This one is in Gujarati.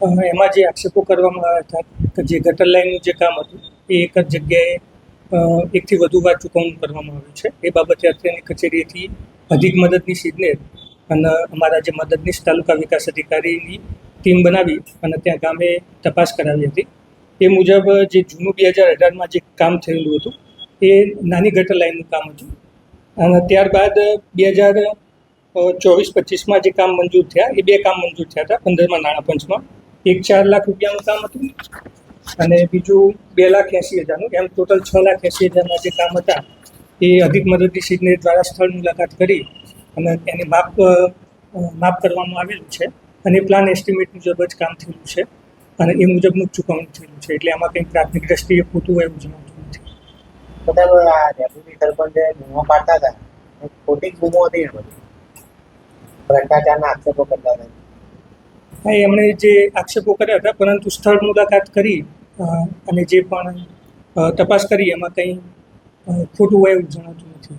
એમાં જે આક્ષેપો કરવામાં આવ્યા હતા કે જે ગટર લાઇનનું જે કામ હતું, એ એક જ જગ્યાએ એકથી વધુ વાર ચૂકવણું કરવામાં આવ્યું છે. એ બાબતે અત્યારની કચેરીથી અધિક મદદનીશ ઇજનેર અને અમારા જે મદદનીશ તાલુકા વિકાસ અધિકારીની ટીમ બનાવી અને ત્યાં ગામે તપાસ કરાવી હતી. એ મુજબ જે જૂનું બે હજાર અઢારમાં જે કામ થયેલું હતું, એ નાની ગટર લાઇનનું કામ હતું. અને ત્યારબાદ બે હજાર ચોવીસ પચીસમાં જે કામ મંજૂર થયા, એ બે કામ મંજૂર થયા હતા, પંદરમાં નાણાં પંચમાં. એક ચાર લાખ રૂપિયાનું કામ હતું. અને બીજું બે લાખ એંસી હજારનું. એમ ટોટલ છ લાખ એંસી હજારના જે કામ હતા, એ અધિક મદદની ઇજનેર દ્વારા સ્થળ મુલાકાત કરી અને એને માપ માપ કરવામાં આવેલું છે. અને પ્લાન એસ્ટિમેટ મુજબ જ કામ થયેલું છે. અને એ મુજબનું જ ચૂકવણું થયેલું છે. એટલે આમાં કંઈક પ્રાથમિક દ્રષ્ટિએ ખોટું એવું જણાવતું નથી. બધા આ ડેપ્યુટી સરપંચે બૂમો પાડતા હતા. ખોટી જ બૂમો હતી ભ્રષ્ટાચારના આક્ષેપો કરતા હતા. હા એમણે જે આક્ષેપો કર્યા હતા, પરંતુ સ્થળ મુલાકાત કરી અને જે પણ તપાસ કરી, એમાં કંઈ ખોટું હોય એવું જણાતું નથી.